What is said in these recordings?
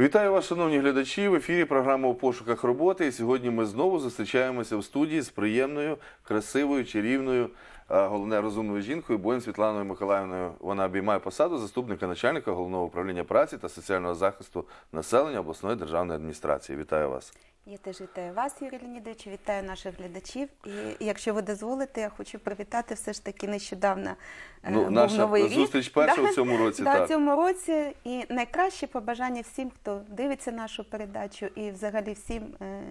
Вітаю вас, шановні глядачі. В ефірі програма у пошуках роботи. І сьогодні ми знову зустрічаємося в студії з приємною, красивою, чарівною, головне розумною жінкою Боєм Світланою Миколаївною. Вона обіймає посаду заступника начальника головного управління праці та соціального захисту населення обласної державної адміністрації. Вітаю вас. Я теж вітаю вас, Юрій Леонідович, вітаю наших глядачів. І якщо ви дозволите, я хочу привітати все ж таки нещодавно е, Ну, був наша новий рік. зустріч перша в цьому році, Да, так. в цьому році. І найкраще побажання всім, хто дивиться нашу передачу, і взагалі всім е,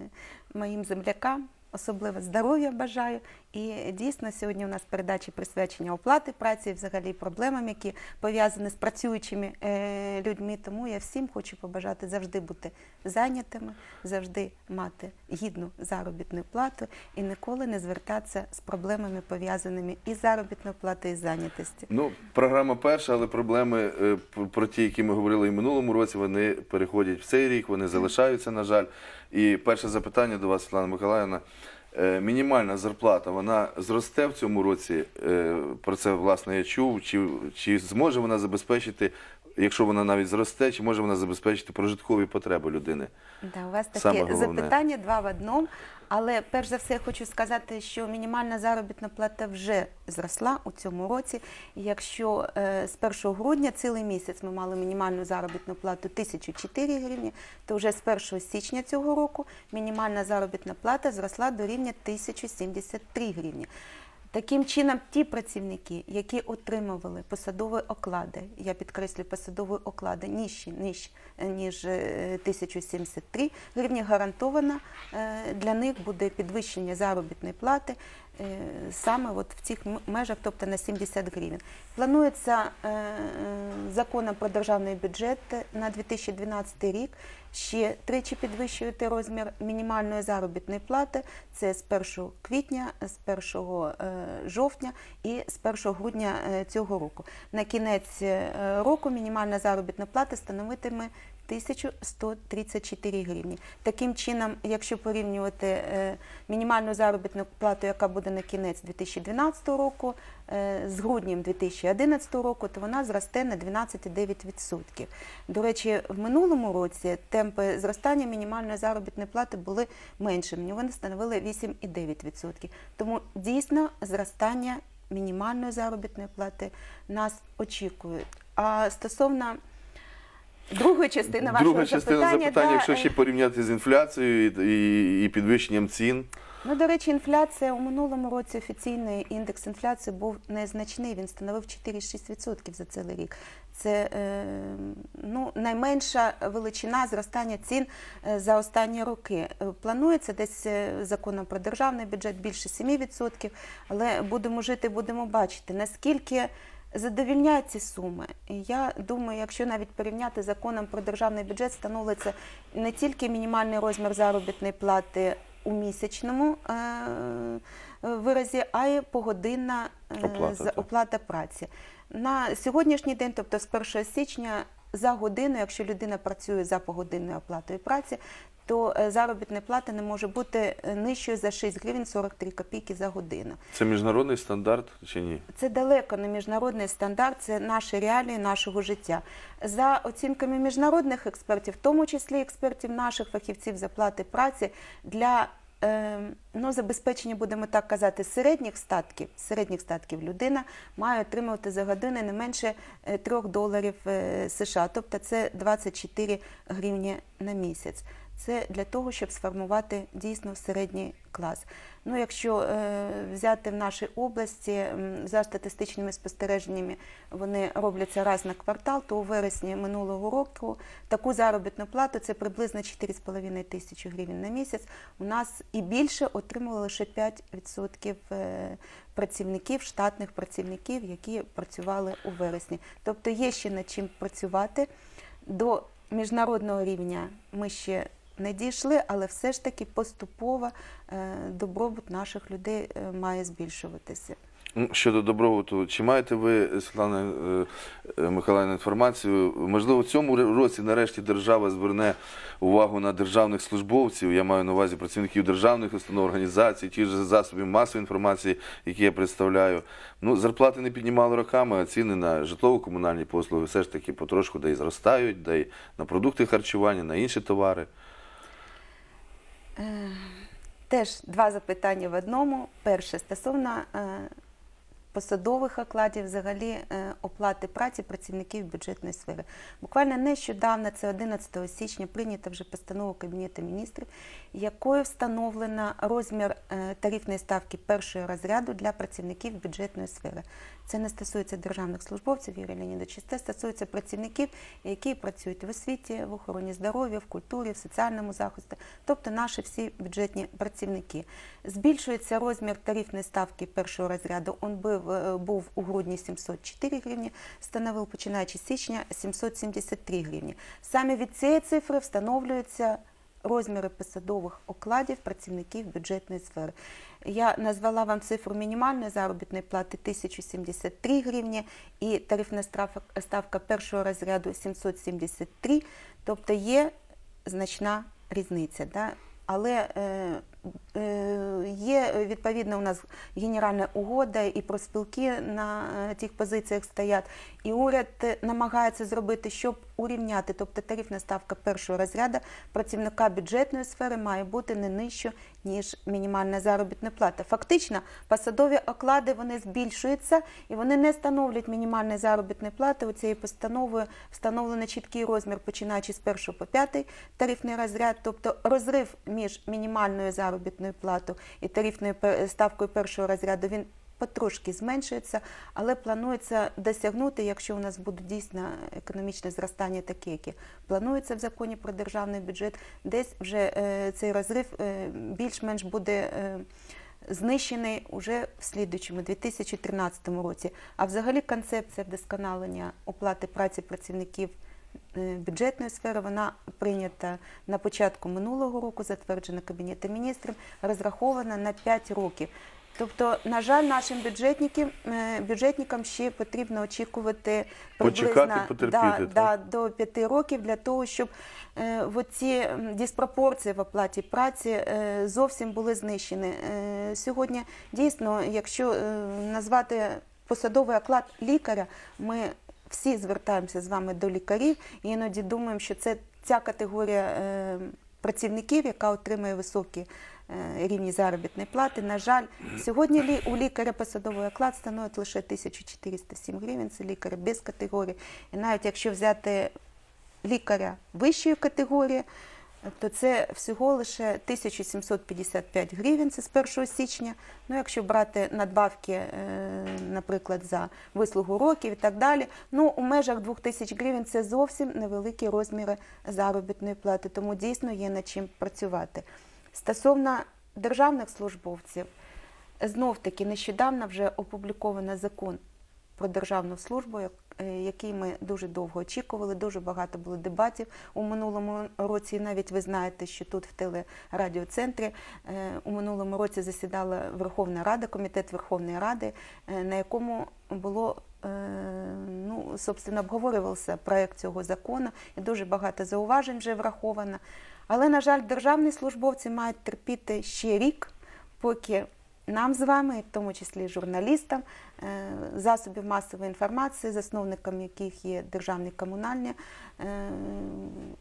моїм землякам. Особливо здоров'я бажаю. І дійсно сьогодні у нас передачі присвячення оплати праці, взагалі проблемам, які пов'язані з працюючими е, людьми. Тому я всім хочу побажати завжди бути зайнятими, завжди мати гідну заробітну плату і ніколи не звертатися з проблемами, пов'язаними із заробітною платою і зайнятості. Ну, програма перша, але проблеми е, про ті, які ми говорили і минулому році, вони переходять в цей рік, вони залишаються, на жаль. І перше запитання до вас, Світлана Миколаївна. Е, Мінімальна зарплата, вона зросте в цьому році. Е, Про це, власне, я чув. Чи, чи зможе вона забезпечити, якщо вона навіть зросте, чи може вона забезпечити прожиткові потреби людини? Да, у вас таке запитання два в одному. Але перш за все я хочу сказати, що мінімальна заробітна плата вже зросла у цьому році. Якщо е, з 1 грудня цілий місяць ми мали мінімальну заробітну плату 1004 гривні, то вже з 1 січня цього року мінімальна заробітна плата зросла до рівня 1073 гривні. Таким чином, ті працівники, які отримували посадові оклади, я підкреслю посадові оклади нижчі, ніж ніж е, 1073 гривні, гарантовано е, для них буде підвищення заробітної плати саме от в цих межах, тобто на 70 гривень. Планується е, е, законом про державний бюджет на 2012 рік ще тричі підвищувати розмір мінімальної заробітної плати. Це з 1 квітня, з 1 е, жовтня і з 1 грудня е, цього року. На кінець е, року мінімальна заробітна плата становитиме 1134 гривні. Таким чином, якщо порівнювати е, мінімальну заробітну плату, яка буде на кінець 2012 року, е, з груднем 2011 року, то вона зросте на 12,9%. До речі, в минулому році темпи зростання мінімальної заробітної плати були меншими, вони становили 8,9%. Тому дійсно зростання мінімальної заробітної плати нас очікує. А стосовно другої частини вашого Друга частина запитання, запитання, да, якщо е, ще порівняти з інфляцією і, і, і підвищенням цін. Ну, до речі, інфляція у минулому році офіційний індекс інфляції був незначний. Він становив 4,6% за цілий рік. Це е, ну, найменша величина зростання цін е, за останні роки. Е, Планується десь е, законом про державний бюджет більше 7%, але будемо жити, будемо бачити, наскільки задовільняють ці суми. Я думаю, якщо навіть порівняти законом про державний бюджет, встановлюється не тільки мінімальний розмір заробітної плати у місячному е, виразі, а й погодинна е, Оплата, оплата праці. На сьогоднішній день, тобто з 1 січня, за годину, якщо людина працює за погодинною оплатою праці, то е, заробітна плата не може бути е, нижчою за 6 гривень 43 копійки за годину. Це міжнародний стандарт чи ні? Це далеко не міжнародний стандарт, це наші реалії нашого життя. За оцінками міжнародних експертів, в тому числі експертів наших фахівців з оплати праці для е, ну, забезпечення, будемо так казати, середніх статків, середніх статків людина має отримувати за годину не менше 3 доларів е, США, тобто це 24 гривні на місяць. Це для того, щоб сформувати дійсно середній клас. Ну, якщо е, взяти в нашій області за статистичними спостереженнями, вони робляться раз на квартал, то у вересні минулого року таку заробітну плату це приблизно 4,5 тисячі гривень на місяць. У нас і більше отримували лише 5% е, працівників, штатних працівників, які працювали у вересні. Тобто є ще над чим працювати. До міжнародного рівня ми ще не дійшли, але все ж таки поступово е, добробут наших людей е, має збільшуватися. Ну, Щодо добробуту, чи маєте ви, Світлана е, Миколаївна, інформацію? Можливо, в цьому році нарешті держава зверне увагу на державних службовців. Я маю на увазі працівників державних установ, організацій, ті ж засобів масової інформації, які я представляю. Ну, зарплати не піднімали роками, а ціни на житлово-комунальні послуги все ж таки потрошку де й зростають, де й на продукти харчування, на інші товари. Теж два запитання в одному. Перше стосовно е, посадових окладів, взагалі е, оплати праці працівників бюджетної сфери. Буквально нещодавно, це 11 січня, прийнята вже постанова Кабінету міністрів, якою встановлено розмір е, тарифної ставки першого розряду для працівників бюджетної сфери. Це не стосується державних службовців, Юрій Леонідович, це стосується працівників, які працюють в освіті, в охороні здоров'я, в культурі, в соціальному захисті, тобто наші всі бюджетні працівники. Збільшується розмір тарифної ставки першого розряду. Он був, був у грудні 704 гривні, становив починаючи з січня 773 гривні. Саме від цієї цифри встановлюються розміри посадових окладів працівників бюджетної сфери. Я назвала вам цифру мінімальної заробітної плати 1073 гривні і тарифна ставка, першого розряду 773, тобто є значна різниця. Але е, е, є відповідна у нас генеральна угода і профспілки на е, тих позиціях стоять. І уряд е, намагається зробити, щоб урівняти, тобто тарифна ставка першого розряду працівника бюджетної сфери має бути не нижче, ніж мінімальна заробітна плата. Фактично, посадові оклади вони збільшуються і вони не становлять мінімальної заробітної плати. У цією постановою встановлено чіткий розмір, починаючи з 1 по 5 тарифний розряд, тобто розрив між мінімальною заробітною платою і тарифною пе- ставкою першого розряду він потрошки зменшується, але планується досягнути, якщо у нас буде дійсно економічне зростання, таке, яке планується в законі про державний бюджет, десь вже е, цей розрив е, більш-менш буде. е, Знищений уже в слідуючому 2013 році. А взагалі концепція вдосконалення оплати праці працівників бюджетної сфери вона прийнята на початку минулого року, затверджена Кабінетом міністрів, розрахована на 5 років. Тобто, на жаль, нашим бюджетникам, е, бюджетникам ще потрібно очікувати приблизно да, да, до 5 років для того, щоб е, м, диспропорції в оплаті праці е, зовсім були знищені. Е, сьогодні дійсно, якщо е, назвати посадовий оклад лікаря, ми всі звертаємося з вами до лікарів і іноді думаємо, що це ця категорія е, працівників, яка отримує високі рівні заробітної плати. На жаль, сьогодні у лікаря посадовий оклад становить лише 1407 гривень. Це лікар без категорії. І навіть якщо взяти лікаря вищої категорії, то це всього лише 1755 гривень, це з 1 січня. Ну, якщо брати надбавки, е, наприклад, за вислугу років і так далі, ну, у межах 2000 гривень це зовсім невеликі розміри заробітної плати, тому дійсно є над чим працювати. Стосовно державних службовців, знов таки нещодавно вже опубліковано закон про державну службу, е, який ми дуже довго очікували. Дуже багато було дебатів у минулому році. Навіть ви знаєте, що тут в телерадіоцентрі е, у минулому році засідала Верховна Рада, комітет Верховної Ради, е, на якому було. Ну, собственно, обговорювався проект цього закону, і дуже багато зауважень вже враховано. Але, на жаль, державні службовці мають терпіти ще рік, поки нам з вами, в тому числі журналістам, е, засобів масової інформації, засновниками яких є державні комунальні е,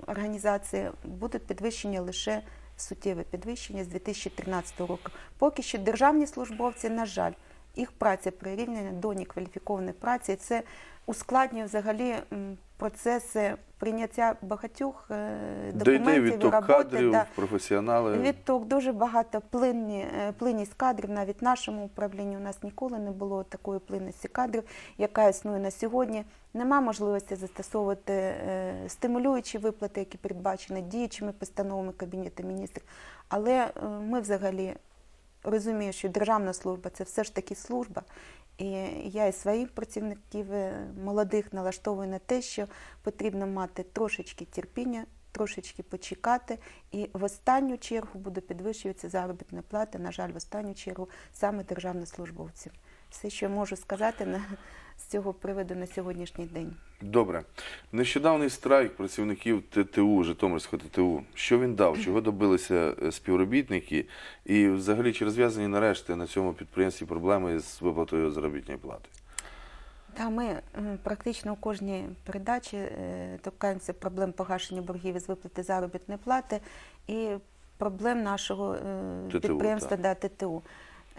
організації, будуть підвищення лише суттєве підвищення з 2013 року. Поки що державні службовці, на жаль, їх праця прирівняна до некваліфікованої праці. Це ускладнює взагалі процеси прийняття багатьох е, документів і відток роботи. кадрів, да. професіонали. Відток дуже багато плинні, е, плинність кадрів. Навіть в нашому управлінні у нас ніколи не було такої плинності кадрів, яка існує на сьогодні. Нема можливості застосовувати е, стимулюючі виплати, які передбачені діючими постановами Кабінету міністрів. Але ми взагалі розуміємо, що державна служба це все ж таки служба. І я і своїх працівників е, молодих налаштовую на те, що потрібно мати трошечки терпіння, трошечки почекати, і в останню чергу буде підвищуватися заробітна плата, на жаль, в останню чергу саме державних службовців. Все, що я можу сказати на, з цього приводу на сьогоднішній день. Добре. Нещодавний страйк працівників ТТУ, Житомирського ТТУ. Що він дав? Чого добилися е, співробітники? І взагалі чи розв'язані нарешті на цьому підприємстві проблеми з виплатою заробітної плати? Та ми практично у кожній передачі е, торкаємося проблем погашення боргів із виплати заробітної плати і проблем нашого е, ТТУ, підприємства так. да, ТТУ.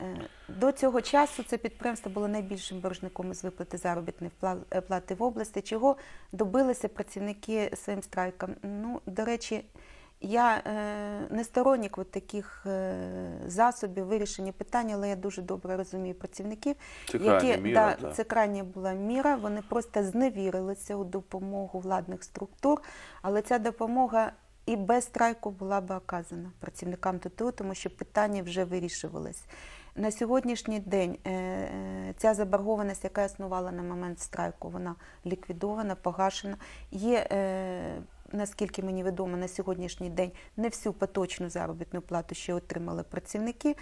Е, До цього часу це підприємство було найбільшим боржником із виплати заробітної е, плати в області, чого добилися працівники своїм страйком. Ну, до речі, я е, не сторонник от таких засобів вирішення питання, але я дуже добре розумію працівників, Це крайня міра, да, так. це крайня була міра. Вони просто зневірилися у допомогу владних структур, але ця допомога і без страйку була би оказана працівникам ТТУ, тому що питання вже вирішувалось. На сьогоднішній день е, е, ця заборгованість, яка існувала на момент страйку, вона ліквідована, погашена. Є, е, наскільки мені відомо, на сьогоднішній день не всю поточну заробітну плату ще отримали працівники,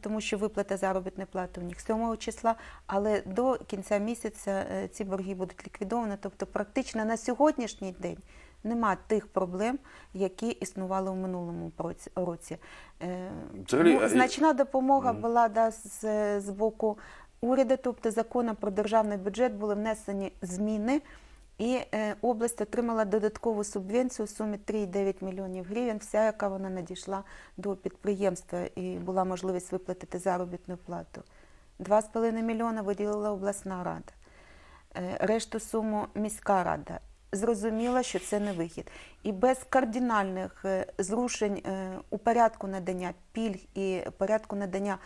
тому що виплата заробітної плати у них 7 числа, але до кінця місяця ці борги будуть ліквідовані. Тобто, практично на сьогоднішній день нема тих проблем, які існували у минулому році. Е, Взагалі, ну, значна допомога була да, з, з боку уряду, тобто законом про державний бюджет були внесені зміни. І е, область отримала додаткову субвенцію у сумі 3,9 мільйонів гривень, вся яка вона надійшла до підприємства і була можливість виплатити заробітну плату. 2,5 мільйона виділила обласна рада. Е, Решту суму міська рада. Зрозуміло, що це не вихід. І без кардинальних е, зрушень е, у порядку надання пільг і порядку надання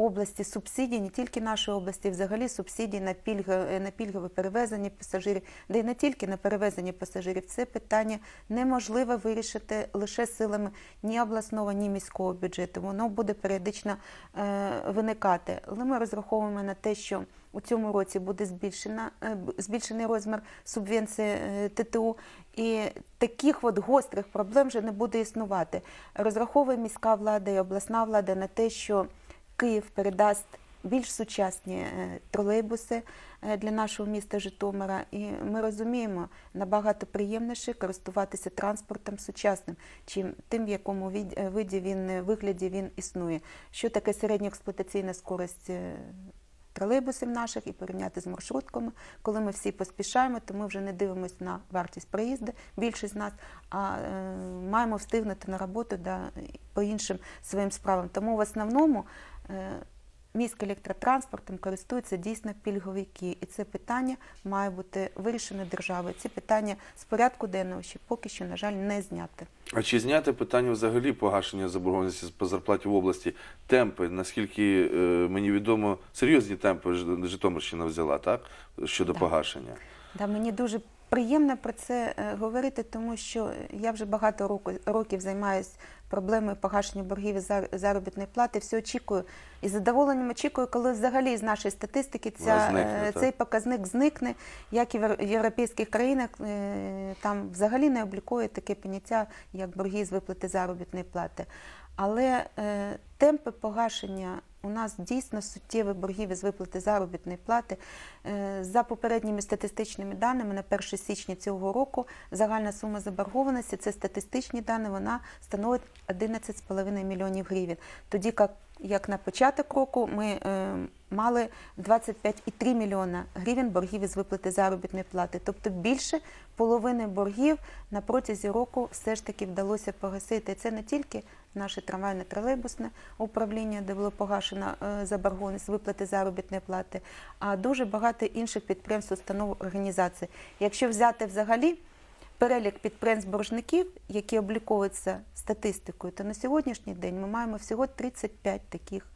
області субсидій, не тільки нашої області, взагалі субсидій на, пільг, е, на пільгове перевезення пасажирів, де й не тільки на перевезення пасажирів. Це питання неможливо вирішити лише силами ні обласного, ні міського бюджету. Воно буде періодично е, виникати. Але ми розраховуємо на те, що у цьому році буде збільшена, е, збільшений розмір субвенції е, ТТУ, і таких от гострих проблем вже не буде існувати. Розраховує міська влада і обласна влада на те, що Київ передасть більш сучасні е, тролейбуси е, для нашого міста Житомира. І ми розуміємо, набагато приємніше користуватися транспортом сучасним, чим тим, в якому е, виді він вигляді він існує. Що таке середня експлуатаційна скорость тролейбусів наших і порівняти з маршрутками, коли ми всі поспішаємо, то ми вже не дивимося на вартість проїзду, більшість з нас, а е, маємо встигнути на роботу да, по іншим своїм справам. Тому в основному е, міськелектротранспортом користуються дійсно пільговики, і це питання має бути вирішено державою. Ці питання з порядку денного ще поки що, на жаль, не зняти. А чи зняти питання взагалі погашення заборгованості по зарплаті в області? Темпи, наскільки е, мені відомо, серйозні темпи Житомирщина взяла, так? Щодо Так. погашення. Да, мені дуже приємно про це е, говорити, тому що я вже багато років займаюся проблемою погашення боргів і заробітної плати. Все очікую і задоволенням очікую, коли взагалі з нашої статистики ця, зникне, е, так. цей показник зникне, як і в європейських країнах е, там взагалі не облікує таке поняття, як борги з виплати заробітної плати. Але темпи погашення у нас дійсно суттєві боргів із виплати заробітної плати. Е, за попередніми статистичними даними на 1 січня цього року загальна сума заборгованості, це статистичні дані, вона становить 11,5 мільйонів гривень. Тоді як, на початок року ми е, мали 25,3 мільйона гривень боргів із виплати заробітної плати. Тобто більше половини боргів на протязі року все ж таки вдалося погасити. Це не тільки наше трамвайне тролейбусне управління, де було погашено е, заборгованість виплати заробітної плати, а дуже багато інших підприємств, установ, організацій. Якщо взяти взагалі перелік підприємств-боржників, які обліковуються статистикою, то на сьогоднішній день ми маємо всього 35 таких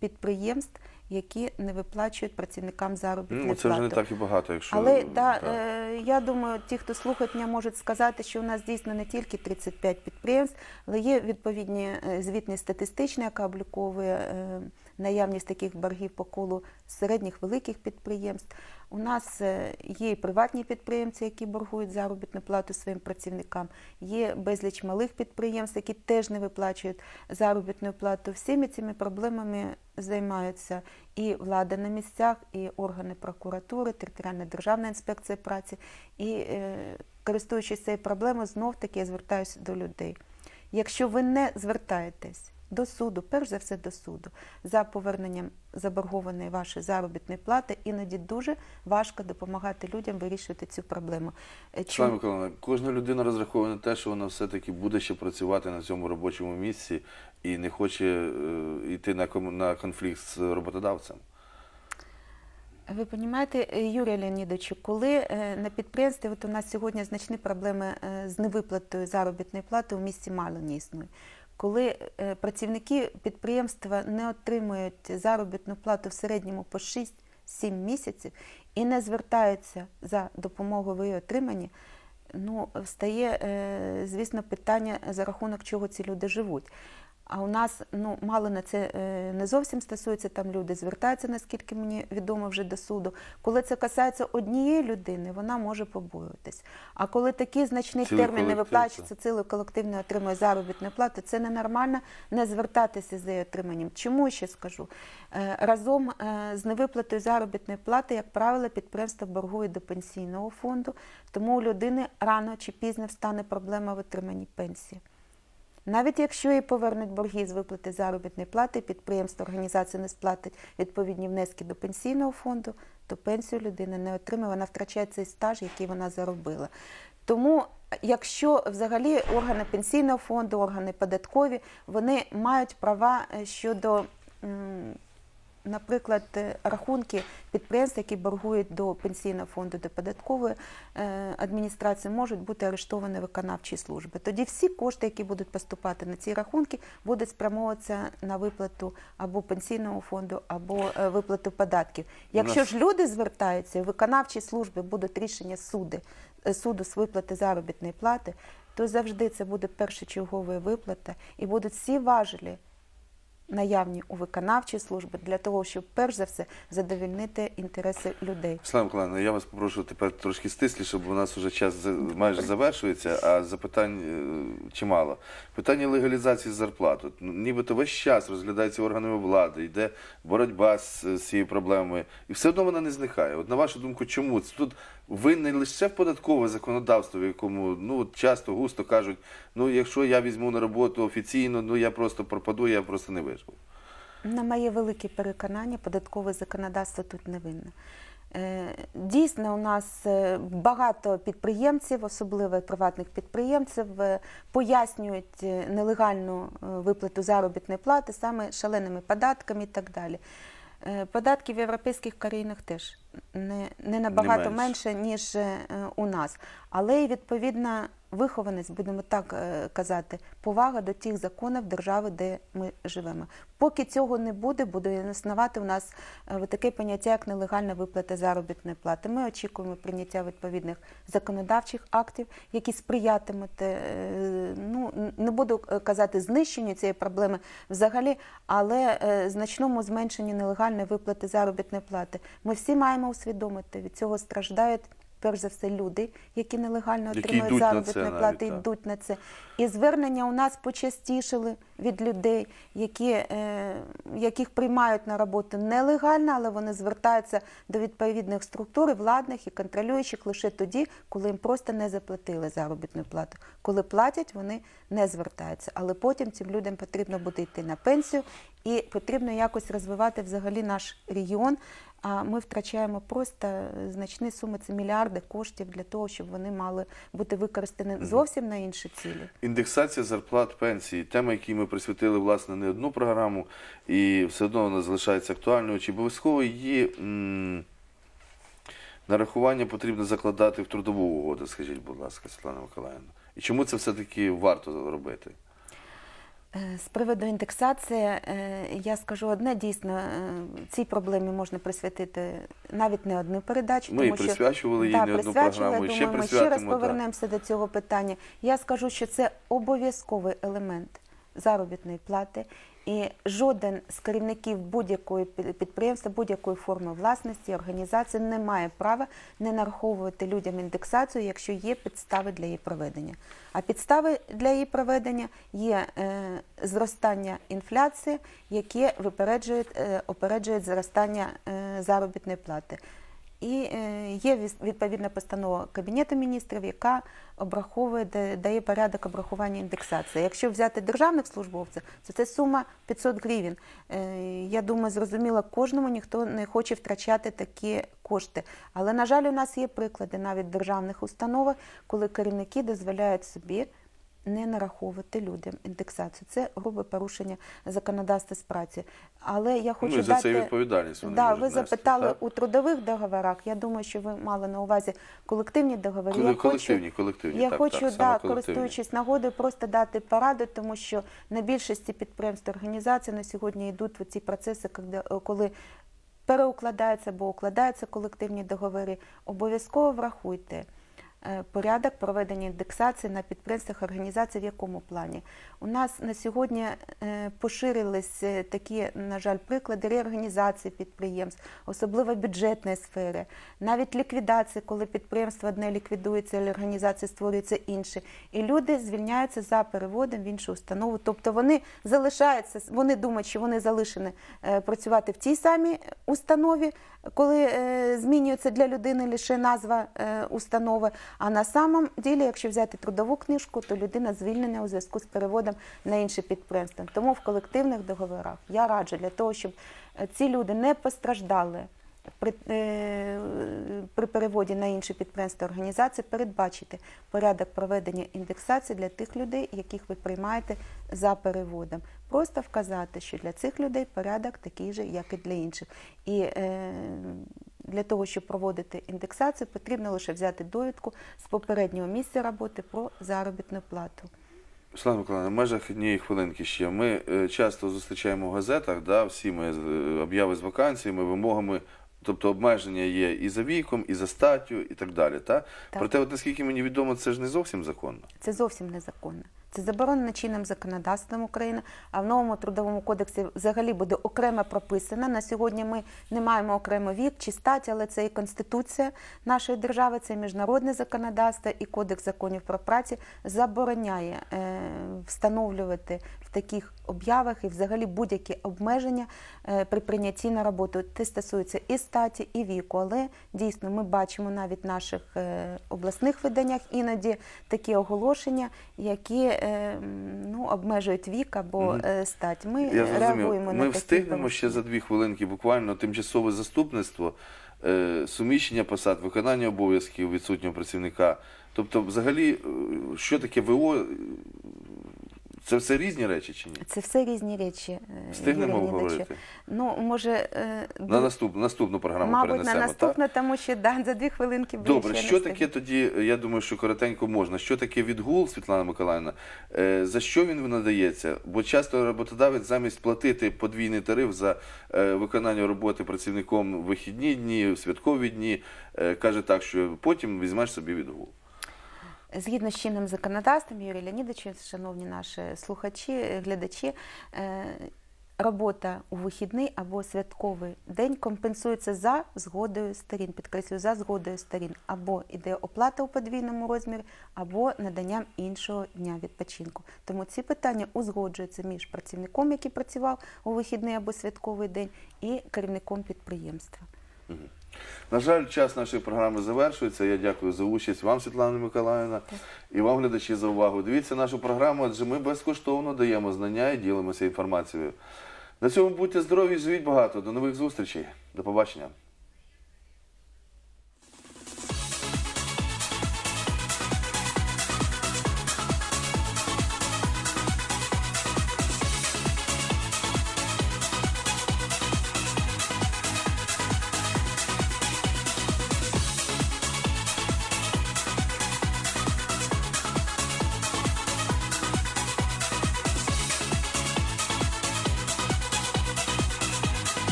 підприємств, які не виплачують працівникам заробітну Ну, це плату. вже не так і багато, якщо Але да, так. е, я думаю, ті, хто слухають мене, можуть сказати, що у нас дійсно не тільки 35 підприємств, але є відповідні е, звітні статистичні, яка обліковує е, наявність таких боргів по колу середніх великих підприємств. У нас е, є приватні підприємці, які боргують заробітну плату своїм працівникам. Є безліч малих підприємств, які теж не виплачують заробітну плату. Всіми цими проблемами займаються і влада на місцях, і органи прокуратури, територіальна державна інспекція праці. І е, користуючись цією проблемою, знов таки я звертаюся до людей. Якщо ви не звертаєтесь до суду, перш за все до суду, за поверненням заборгованої вашої заробітної плати, іноді дуже важко допомагати людям вирішувати цю проблему. Е, чому- Миколаївна, кожна людина розраховує на те, що вона все-таки буде ще працювати на цьому робочому місці і не хоче е, йти на, конфлікт з роботодавцем. Ви розумієте, Юрій Леонідовичу, коли е, на підприємстві, от у нас сьогодні значні проблеми з невиплатою заробітної плати у місті Малині існують. Коли е, працівники підприємства не отримують заробітну плату в середньому по 6-7 місяців і не звертаються за допомогою в її отриманні, ну, встає, е, звісно, питання, за рахунок чого ці люди живуть. А у нас ну мало на це е, не зовсім стосується. Там люди звертаються, наскільки мені відомо вже до суду. Коли це касається однієї людини, вона може побоюватись. А коли такий значний Цілий термін не виплачується, цілий колектив не отримує заробітну плату, це ненормально не звертатися за її отриманням. Чому ще скажу? Е, Разом е, з невиплатою заробітної плати, як правило, підприємство боргує до пенсійного фонду, тому у людини рано чи пізно встане проблема в отриманні пенсії. Навіть якщо їй повернуть борги з виплати заробітної плати, підприємство, організації не сплатить відповідні внески до пенсійного фонду, то пенсію людина не отримує, вона втрачає цей стаж, який вона заробила. Тому, якщо взагалі органи пенсійного фонду, органи податкові, вони мають права е, щодо. Наприклад, е, рахунки підприємств, які боргують до пенсійного фонду, до податкової е, адміністрації, можуть бути арештовані виконавчі служби. Тоді всі кошти, які будуть поступати на ці рахунки, будуть спрямовуватися на виплату або пенсійного фонду, або е, виплату податків. Якщо ж люди звертаються, виконавчі служби будуть рішення суди, суду з виплати заробітної плати, то завжди це буде першочергова виплата, і будуть всі важелі наявні у виконавчій службі для того, щоб перш за все задовільнити інтереси людей. Слава Миколаївна, я вас попрошу тепер трошки стисліше, бо у нас вже час майже завершується, а запитань е, чимало. Питання легалізації зарплат. Ну, Нібито весь час розглядається органами влади, йде боротьба з, цією проблемою, і все одно вона не зникає. От на вашу думку, чому? Це Тут винне лише податкове законодавство, в якому ну, часто густо кажуть, ну якщо я візьму на роботу офіційно, ну я просто пропаду, я просто не виживу. На моє велике переконання, податкове законодавство тут не винне. Е, Дійсно, у нас е, багато підприємців, особливо приватних підприємців, е, пояснюють нелегальну виплату заробітної плати саме шаленими податками і так далі. Е, Податки в європейських країнах теж не, не набагато Не менше, менше. ніж е, у нас. Але і відповідна вихованість, будемо так е, казати, повага до тих законів держави, де ми живемо. Поки цього не буде, буде існувати у нас е, таке поняття, як нелегальна виплата заробітної плати. Ми очікуємо прийняття відповідних законодавчих актів, які сприятимуть, е, ну не буду казати знищенню цієї проблеми взагалі, але значному зменшенню нелегальної виплати заробітної плати. Ми всі маємо усвідомити, від цього страждають. Перш за все, люди, які нелегально Які отримують йдуть на заробітну це плату, навіть, так. йдуть на це. І звернення у нас почастішили від людей, які, е, яких приймають на роботу нелегально, але вони звертаються до відповідних структур, і владних і контролюючих лише тоді, коли їм просто не заплатили заробітну плату. Коли платять, вони не звертаються. Але потім цим людям потрібно буде йти на пенсію і потрібно якось розвивати взагалі наш регіон. А ми втрачаємо просто значні суми, це мільярди коштів для того, щоб вони мали бути використані зовсім на інші цілі. Індексація зарплат пенсії, тема, якій ми присвятили власне не одну програму, і все одно вона залишається актуальною. Чи обов'язково її м, нарахування потрібно закладати в трудову угоду, скажіть, будь ласка, Світлана Миколаївна? І чому це все-таки варто робити? Е, З приводу індексації, е, я скажу одне, дійсно, е, цій проблемі можна присвятити навіть не одну передачу. Ми тому що- присвячували їй Да, не одну програму, Думаю, ще ми ще раз повернемося до цього питання. Я скажу, що це обов'язковий елемент заробітної плати. І жоден з керівників будь-якої підприємства, будь-якої форми власності, організації не має права не нараховувати людям індексацію, якщо є підстави для її проведення. А підстави для її проведення є е, зростання інфляції, яке випереджує, е, опереджує зростання е, заробітної плати. І е, є відповідна постанова Кабінету міністрів, яка обраховує, да- дає порядок обрахування індексації. Якщо взяти державних службовців, то це сума 500 гривень. Е, Я думаю, зрозуміло, кожному ніхто не хоче втрачати такі кошти. Але, на жаль, у нас є приклади навіть державних установах, коли керівники дозволяють собі не нараховувати людям індексацію. Це грубе порушення законодавства з праці. Але я хочу Ну, і за дати... це відповідальність вони да, ви нести, запитали так? у трудових договорах. Я думаю, що ви мали на увазі колективні договори. Коли я колективні, хочу, колективні, я так, хочу, так, да, користуючись нагодою, просто дати пораду, тому що на більшості підприємств організацій на сьогодні йдуть ці процеси, коли, коли переукладаються або укладаються колективні договори. Обов'язково врахуйте. Е, Порядок проведення індексації на підприємствах організацій в якому плані? У нас на сьогодні е, поширились е, такі, на жаль, приклади реорганізації підприємств, особливо бюджетної сфери, навіть ліквідації, коли підприємство одне ліквідується, а організація створюється інше. І люди звільняються за переводом в іншу установу. Тобто вони залишаються, вони думають, що вони залишені працювати в тій самій установі, коли змінюється для людини лише назва установи. А на самом ділі, якщо взяти трудову книжку, то людина звільнена у зв'язку з переводом на інше підприємство. Тому в колективних договорах я раджу для того, щоб е, ці люди не постраждали. При, е, при переводі на інші підприємства організації передбачити порядок проведення індексації для тих людей, яких ви приймаєте за переводом. Просто вказати, що для цих людей порядок такий же, як і для інших. І е, для того, щоб проводити індексацію, потрібно лише взяти довідку з попереднього місця роботи про заробітну плату. Слава Миколаївна, в межах однієї хвилинки ще. Ми е, часто зустрічаємо в газетах да, всі ми е, обяви з вакансіями, вимогами, тобто обмеження є і за віком, і за статтю, і так далі. Та? Проте, от, наскільки мені відомо, це ж не зовсім законно. Це зовсім незаконно. Це заборонено чинним законодавством України, а в новому трудовому кодексі взагалі буде окремо прописано. На сьогодні ми не маємо окремо вік чи стать, але це і конституція нашої держави, це і міжнародне законодавство, і кодекс законів про працю забороняє е, встановлювати в таких об'явах і взагалі будь-які обмеження е, при прийнятті на роботу. Це стосується і статі, і віку. Але дійсно ми бачимо навіть в наших е, обласних виданнях іноді такі оголошення, які ну, обмежують вік або е, стать. Ми Я реагуємо на Ми такі встигнемо порушення. ще за дві хвилинки, буквально тимчасове заступництво, е, суміщення посад, виконання обов'язків відсутнього працівника. Тобто, взагалі, е, що таке ВО? Це все різні речі чи ні? Це все різні речі. е, Встигнемо Юрій обговорити? Ну, може, е, На наступну, наступну програму мабуть, на перенесемо. так? наступне, тому що да, за дві хвилинки більше Добре, що таке тоді, я думаю, що коротенько можна. Що таке відгул, Світлана Миколаївна? Е, За що він надається? Бо часто роботодавець замість платити подвійний тариф за виконання роботи працівником в вихідні дні, в святкові дні, каже так, що потім візьмеш собі відгул. Згідно з чинним законодавством, Юрій Леонідович, шановні наші слухачі, глядачі, е, робота у вихідний або святковий день компенсується за згодою сторін. Підкреслюю, за згодою сторін. Або йде оплата у подвійному розмірі, або наданням іншого дня відпочинку. Тому ці питання узгоджуються між працівником, який працював у вихідний або святковий день, і керівником підприємства. На жаль, час нашої програми завершується. Я дякую за участь вам, Світлана Миколаївна, і вам, глядачі, за увагу. Дивіться нашу програму, адже ми безкоштовно даємо знання і ділимося інформацією. На цьому будьте здорові, живіть багато. До нових зустрічей. До побачення.